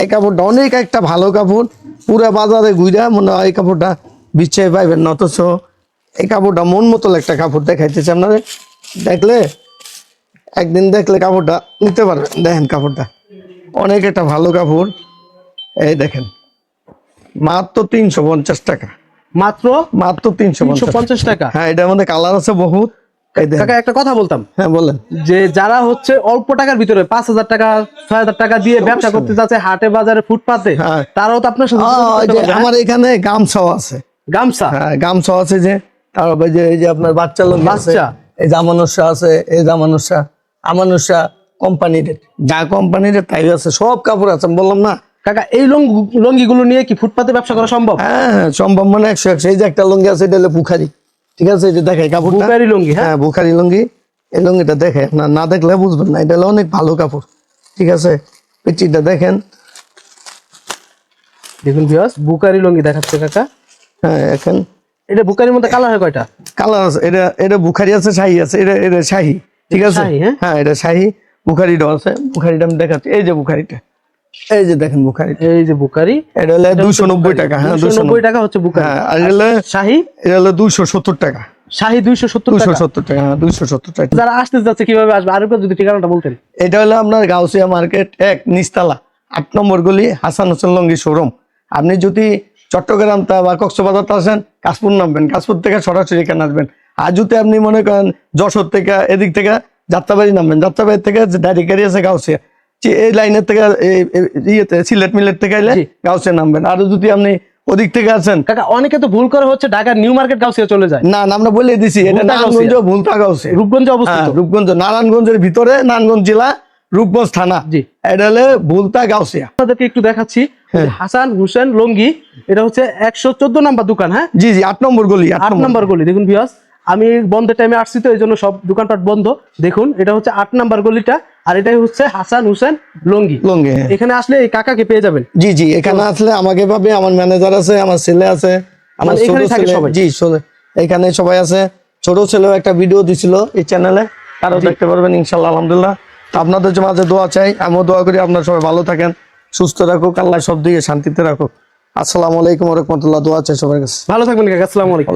এই কাপড়টা অনেক একটা ভালো কাপড়। পুরো বাজারে ঘুরা মনে হয় এই কাপড়টা বিছাই পাইবেন না অথচ এই কাপড়টা মন মতো একটা কাপড় দেখাইতেছে আপনারা। দেখলে একদিন দেখলে কাপড়টা নিতে পারবেন। দেখেন কাপড়টা অনেক একটা ভালো কাপড়। এই দেখেন মাত্র তিনশো পঞ্চাশ টাকা। মাত্র মাত্র তিনশো পঞ্চাশ টাকা। হ্যাঁ এটার মধ্যে কালার আছে বহুত। কাকা একটা কথা বলতাম। হ্যাঁ বলেন। যে যারা হচ্ছে অল্প টাকার ভিতরে পাঁচ হাজার টাকা ছয় হাজার টাকা দিয়ে ব্যবসা করতে যাচ্ছে হাটে বাজারে ফুটপাতে হ্যাঁ। তারাও তো আপনার সাথে হ্যাঁ? আমার এখানে গামছাও আছে। গামছা? হ্যাঁ গামছা আছে যে তারপর যে এই যে আপনার বাচ্চা লোক আছে বাচ্চা। এই জামানুষা আছে এই জামানুষা আমানুষা কোম্পানির যা কোম্পানির তাই আছে সব কাপড় আছে বললাম না। কাকা এই লঙ্গি গুলো নিয়ে কি ফুটপাতে ব্যবসা করা সম্ভব? হ্যাঁ হ্যাঁ, সম্ভব মানে একশো একশো এই যে একটা লুঙ্গি আছে এটা হলো বুখারি ঠিক আছে এই যে দেখাই কাপড়টা। বুকারি লঙ্গি হ্যাঁ? হ্যাঁ বুখারি লুঙ্গি। এই লুঙ্গিটা দেখে না না দেখলে বুঝবেন না এটা হলো অনেক ভালো কাপড় ঠিক আছে? পেটিটা দেখেন। দেখুন বিয়াস বুকারি লুঙ্গি দেখাচ্ছে কাকা। হ্যাঁ এখন। এটা বুকারির মধ্যে কালার হয় কয়টা? কালার আছে এটা এটা বুখারি আছে শাহি আছে এটা এটা শাহি ঠিক আছে? হ্যাঁ? হ্যাঁ এটা শাহি বুখারিটা আছে বুখারিটা আমি দেখাচ্ছি এই যে বুখারিটা এই যে দেখেন বুখারি। এই যে বুকারি এটা হলো দুশো নব্বই টাকা হ্যাঁ দুশো নব্বই। টাকা হচ্ছে বুকারি হ্যাঁ আর হলো শাহি? এটা হলো দুশো সত্তর টাকা। শাহি দুইশো সত্তর দুশো টাকা হ্যাঁ দুশো সত্তর টাকা। যারা আসতে যাচ্ছে কীভাবে আসবে? আর যদি ঠিকানাটা বলতেন। এটা হলো আপনার গাউসিয়া মার্কেট এক নিস্তালা আট নম্বর গলি হাসান হোসেন লঙ্গি শোরুম আপনি যদি চট্টগ্রাম তা বা কক্সবাজার তে আসেন কাশপুর নামবেন। কাশপুর থেকে সরাসরি এখানে আসবেন। আর যদি আপনি মনে করেন যশোর থেকে এদিক থেকে যাত্রাবাড়ি নামবেন যাত্রাবাড়ি থেকে ডাইরেক্ট গাড়ি আছে গাউসিয়া এই লাইনের থেকে ইয়েতে সিলেট মিলেট থেকে এলে জি। গাউসিয়া নামবেন। আর যদি আপনি ওদিক থেকে আছেন। কাকা অনেকে তো ভুল করে হচ্ছে ঢাকার নিউ মার্কেট গাউসিয়া চলে যায়। না আমরা বলে দিছি এটা নারায়ণগঞ্জ ভুলতা গাউসিয়া। রূপগঞ্জে অবস্থিত। হ্যাঁ রূপগঞ্জ নারায়ণগঞ্জের ভিতরে নারায়ণগঞ্জ জেলা রূপগঞ্জ থানা। জি। এটা হলে ভুলতা গাউসিয়া। আপনাদেরকে একটু দেখাচ্ছি হ্যাঁ। হাসান হুসেন লঙ্গি এটা হচ্ছে একশো চোদ্দ নাম্বার দোকান হ্যাঁ? জি জি আট নম্বর গলি আট নম্বর গলি। দেখুন ভিউয়ার্স আমি বন্ধের টাইমে আসছি তো এই জন্য সব দোকানপাট বন্ধ। দেখুন এটা হচ্ছে আট নাম্বার গলিটা। আর এটাই হচ্ছে হাসান হুসেন লঙ্গি। লঙ্গে হ্যাঁ। এখানে আসলে এই কাকাকে পেয়ে যাবেন। জি জি এখানে আসলে আমাকে পাবে আমার ম্যানেজার আছে আমার ছেলে আছে আমার ছোট ছেলে। সবাই? জি এখানে সবাই আছে। ছোট ছেলেও একটা ভিডিও দিছিল এই চ্যানেলে তারাও দেখতে পারবেন ইনশাল্লাহ আলহামদুলিল্লাহ। আপনাদের মাঝে দোয়া চাই আমিও দোয়া করি আপনারা সবাই ভালো থাকেন সুস্থ রাখুক আল্লাহ সব দিকে শান্তিতে রাখুক। আসসালামু আলাইকুম রহমতুল্লাহ দোয়া চাই সবার কাছে। ভালো থাকবেন কাকা আসসালামু আলাইকুম।